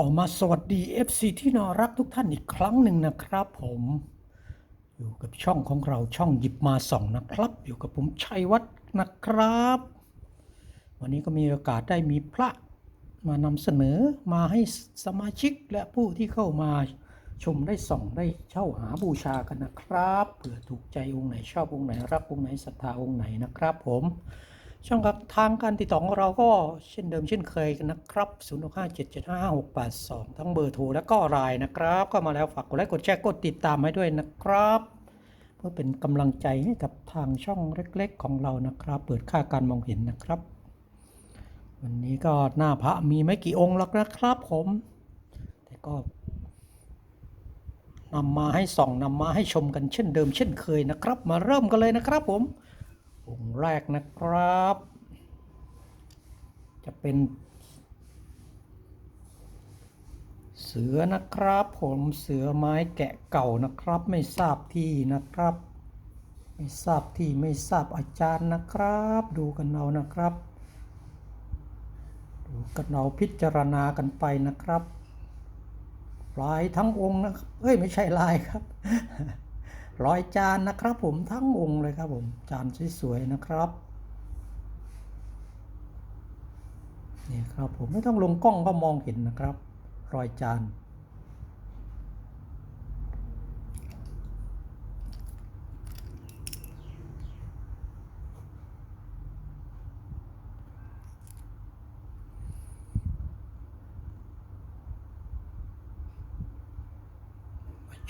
ก็มาสวัสดี FC ที่น่ารักทุกท่านอีกครั้งหนึ่งนะครับ ผมอยู่กับช่องของเราช่องหยิบมาส่องนะครับ อยู่กับผมชัยวัฒน์นะครับ วันนี้ก็มีโอกาสได้มีพระมานำเสนอมาให้สมาชิกและผู้ที่เข้ามาชมได้ส่องได้เช่าหาบูชากันนะครับเผื่อถูกใจองค์ไหนชอบองค์ไหนรักองค์ไหนศรัทธาองค์ไหนนะครับ ผม ช่องทางการติดต่อของเราก็เช่นเดิมเช่นเคยนนะครับ0 6 5 7 7 5 6 8 2 ทั้งเบอร์โทรและก็ไลน์นะครับ ก็มาแล้วฝากกดไลค์กดแชร์กดติดตามให้ด้วยนะครับ เพื่อเป็นกำลังใจให้กับทางช่องเล็กๆ ของเรานะครับ เปิดค่าการมองเห็นนะครับ วันนี้ก็หน้าพระมีไม่กี่องค์หรอกนะครับผม แต่ก็นำมาให้ส่องนำมาให้ชมกันเช่นเดิมเช่นเคยนะครับ มาเริ่มกันเลยนะครับผม องค์แรกนะครับ จะเป็น เสือนะครับ ผมเสือไม้แกะเก่านะครับ ไม่ทราบที่นะครับ ไม่ทราบที่ไม่ทราบอาจารย์นะครับ ดูกันเอานะครับ ดูกันเอาพิจารณากันไปนะครับลายทั้งองค์นะเอ้ยไม่ใช่ลายครับ ร้อยจานนะครับผมทั้งองค์เลยครับผมจานสวยๆนะครับนี่ครับผมไม่ต้องลงกล้องก็มองเห็นนะครับ รอยจาน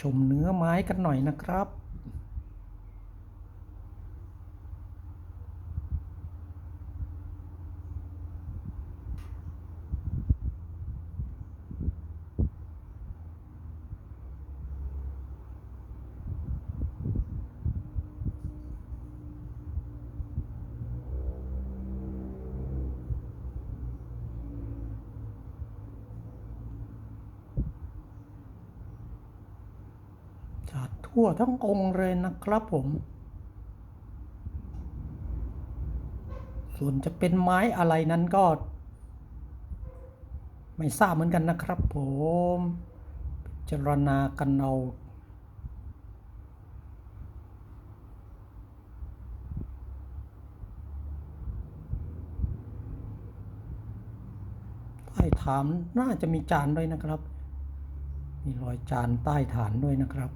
ชมเนื้อไม้กันหน่อยนะครับ จัดทั่วทั้งองค์เลยนะครับผม ส่วนจะเป็นไม้อะไรนั้นก็ ไม่ทราบเหมือนกันนะครับผมพิจารณากันเอาใต้ฐานน่าจะมีจานด้วยนะครับ มีรอยจานใต้ฐานด้วยนะครับ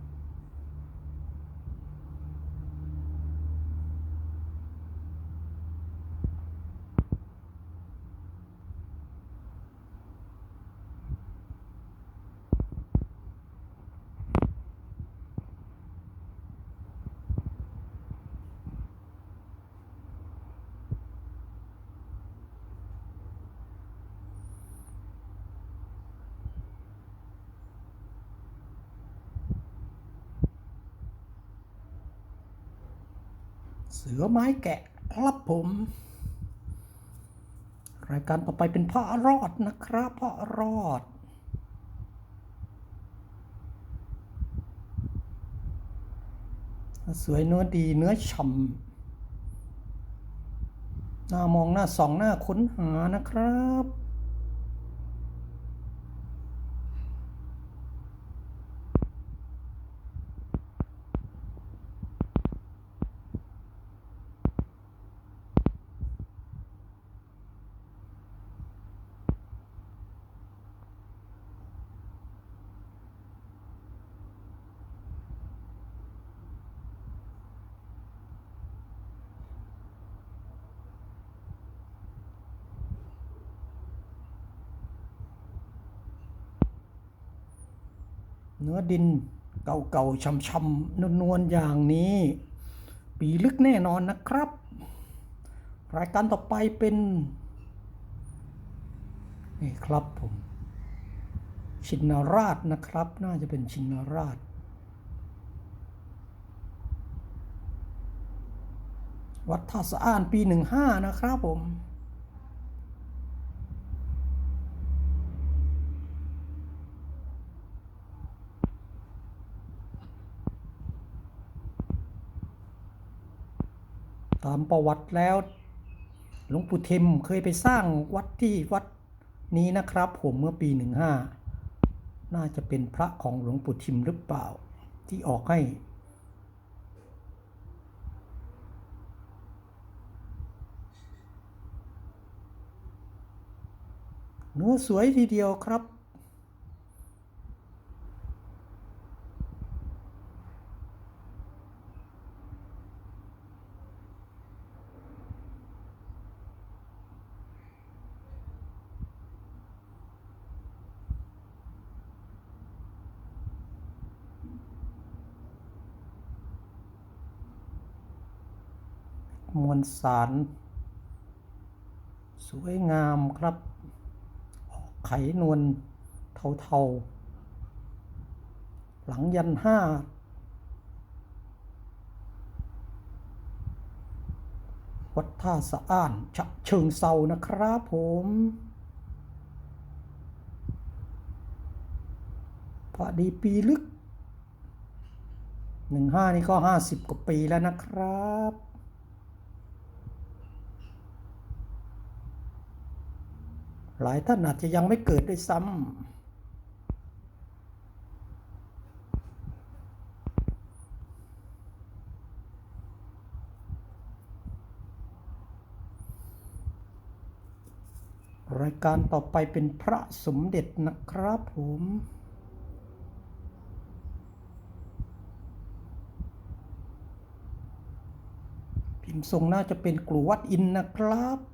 เสือไม้แกะครับผม รายการต่อไปเป็นพระรอดนะครับพระรอด สวยเนื้อดีเนื้อฉ่ำหน้ามองหน้าสองหน้าค้นหานะครับ เนื้อดินเก่าๆช่ำๆนวลๆอย่างนี้ ปีลึกแน่นอนนะครับ รายการต่อไปเป็นนี่ครับผม ชินราชนะครับ น่าจะเป็นชินราช วัดท่าสะอ้านปีหนึ่งห้านะครับผม ตามประวัติแล้วหลวงปู่เทมเคยไปสร้างวัดที่วัดนี้นะครับ ผมเมื่อปี 15 น่าจะเป็นพระของหลวงปู่ทิมหรือเปล่า ที่ออกให้ เนื้อสวยทีเดียวครับ มวล สาร สวยงามครับออกไขนวลเทาๆ หลังยันห้าวัดท่าสะอ้านฉะเชิงเซานะครับผมพอดีปีลึกหนึ่งห้านี่ก็ห้าสิบกว่าปีแล้วนะครับ หลายท่านอาจจะยังไม่เกิดด้วยซ้ำรายการต่อไปเป็นพระสมเด็จนะครับผมพิมพ์ทรงน่าจะเป็นกลัววัดอินนะครับ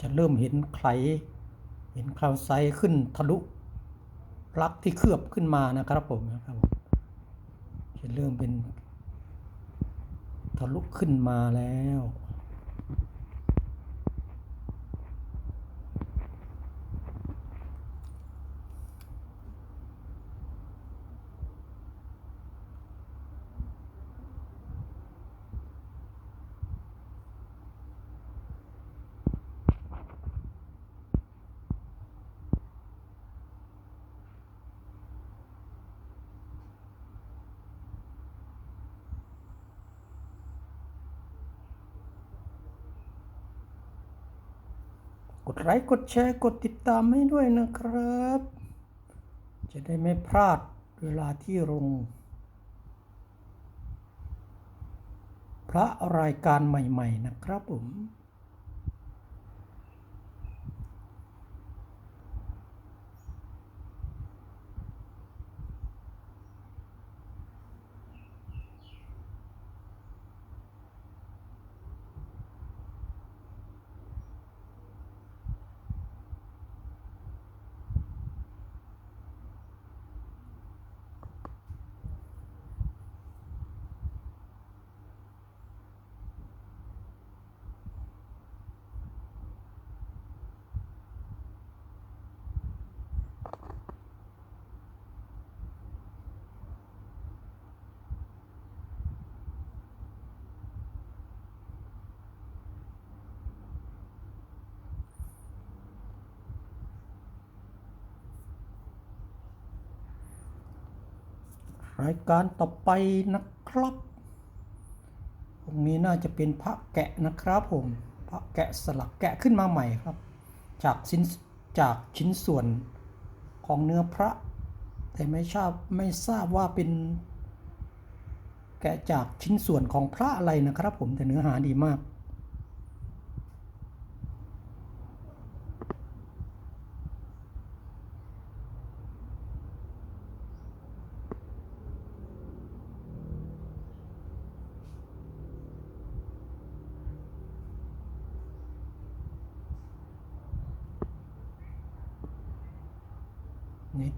จะเริ่มเห็นไขเห็นคลาวไซด์ขึ้นทะลุลักที่เคลือบขึ้นมานะครับผมนะครับผมจะเริ่มเป็นทะลุขึ้นมาแล้ว กดไลค์กดแชร์กดติดตามให้ด้วยนะครับ จะได้ไม่พลาดเวลาที่ลงพระรายการใหม่ ๆ นะครับผม รายการต่อไปนะครับตรงนี้น่าจะเป็นพระแกะนะครับผม พระแกะสลักแกะขึ้นมาใหม่ครับ จากชิ้นจากชิ้นส่วนของเนื้อพระ แต่ไม่ทราบไม่ทราบว่าเป็น แกะจากชิ้นส่วนของพระอะไรนะครับ ผมแต่เนื้อหาดีมาก นี่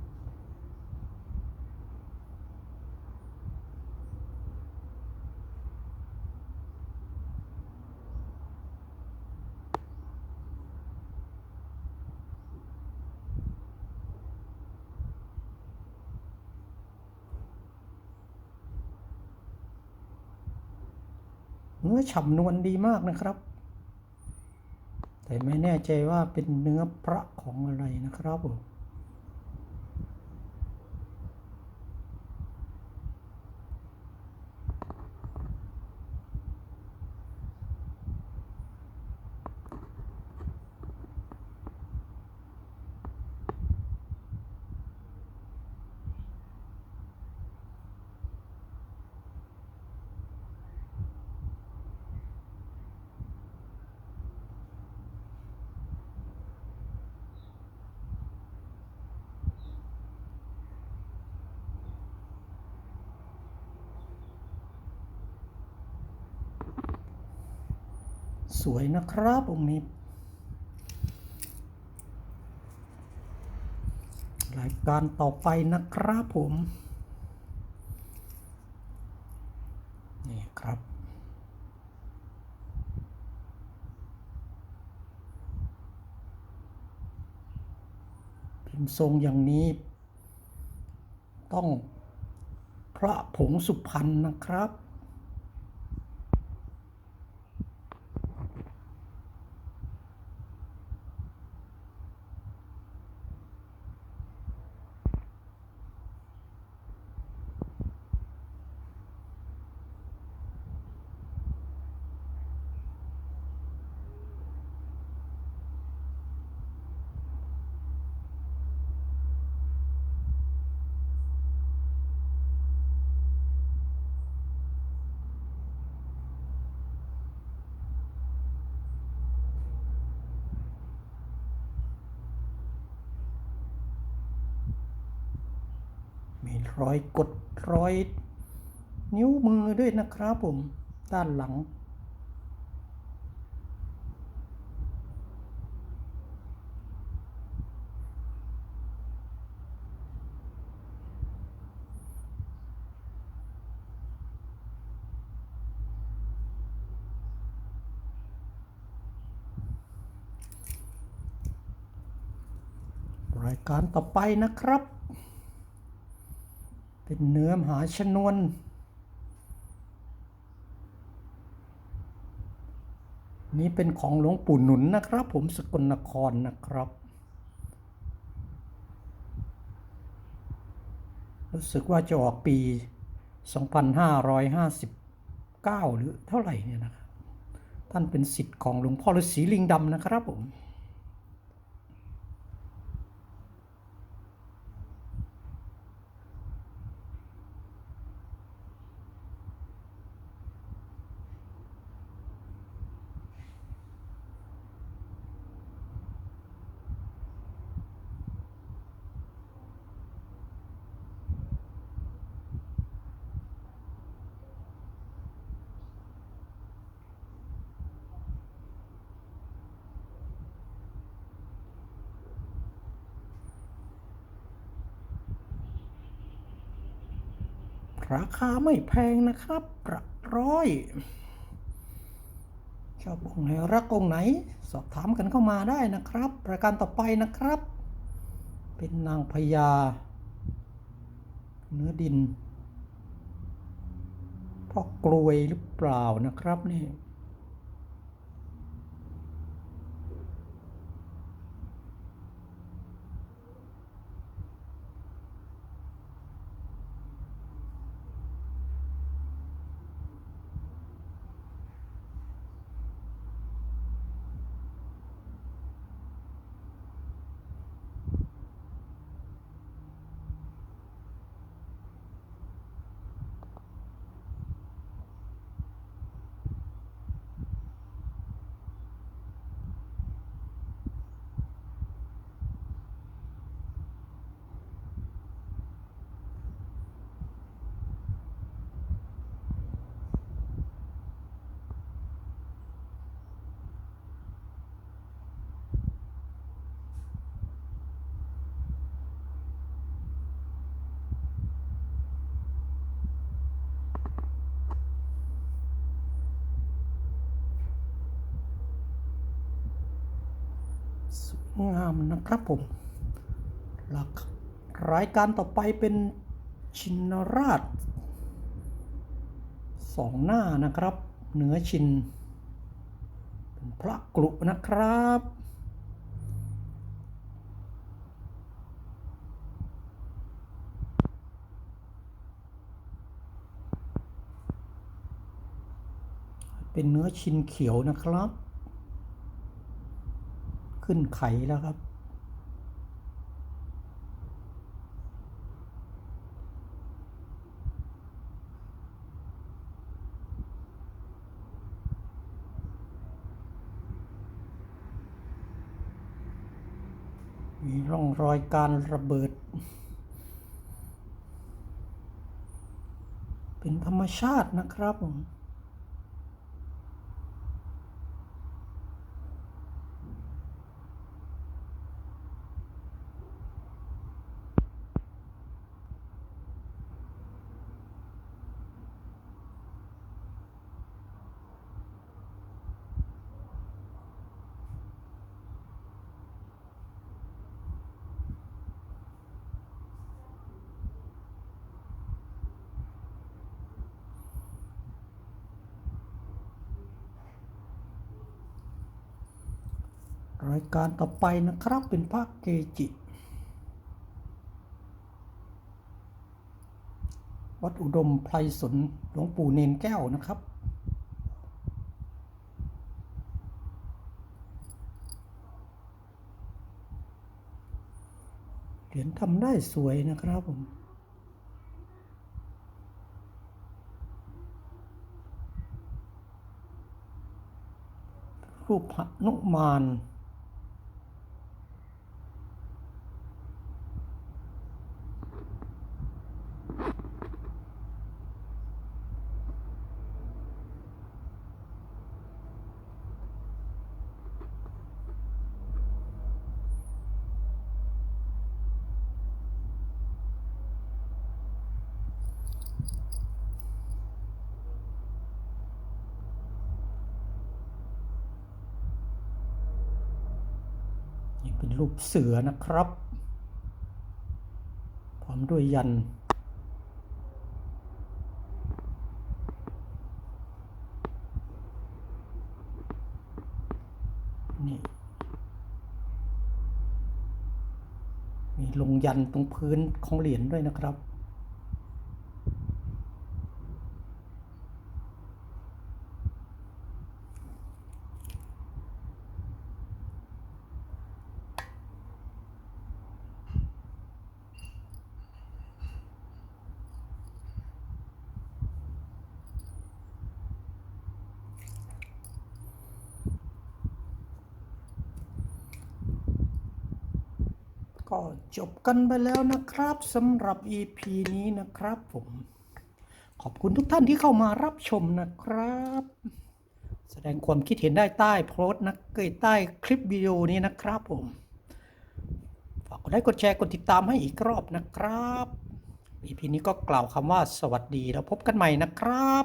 เนื้อฉ่ำนวลดีมากนะครับ แต่ไม่แน่ใจว่าเป็นเนื้อพระของอะไรนะครับผม สวยนะครับองค์นี้ รายการต่อไปนะครับผม นี่ครับพิมพ์ทรงอย่างนี้ ต้องพระผงสุพรรณนะครับ มี รอยกดรอย นิ้วมือด้วยนะครับผม ด้านหลัง รายการต่อไปนะครับ เป็นเนื้อมหาชนวน นี่เป็นของหลวงปู่หนุนนะครับ ผมสกลนครนะครับ รู้สึกว่าจะออกปี 2559 หรือเท่าไหร่เนี่ยนะครับ ท่านเป็นสิทธิ์ของหลวงพ่อฤาษีลิงดำนะครับผม ราคาไม่แพงนะครับหลักร้อย ชอบองค์ไหนรักองค์ไหน สอบถามกันเข้ามาได้นะครับ รายการต่อไปนะครับ เป็นนางพญาเนื้อดินพ่อกลวยหรือเปล่านะครับนี่ สวย งามนะครับผมหลักรายการต่อไปเป็นชินราชสองหน้านะครับ เหนือชิน เป็นพระกรุนะครับ เป็นเนื้อชินเขียวนะครับ ขึ้นไขแล้วครับ มีร่องรอยการระเบิด เป็นธรรมชาตินะครับผม รายการต่อไปนะครับเป็นภาคเกจิ วัดอุดมไพรสนหลวงปู่เนนแก้วนะครับ เหรียญทำได้สวยนะครับผมรูปหนุมาน เสือนะครับ พร้อมด้วยยัน นี่ มีลงยันตรงพื้นของเหรียญด้วยนะครับ ก็จบกันไปแล้วนะครับสำหรับ EP นี้นะครับผม ขอบคุณทุกท่านที่เข้ามารับชมนะครับ แสดงความคิดเห็นได้ใต้โพสต์นะเกยใต้คลิปวิดีโอนี้นะครับผม ฝากกดไลค์กดแชร์กดติดตามให้อีกรอบนะครับ EP นี้ก็กล่าวคำว่าสวัสดีแล้วพบกันใหม่นะครับ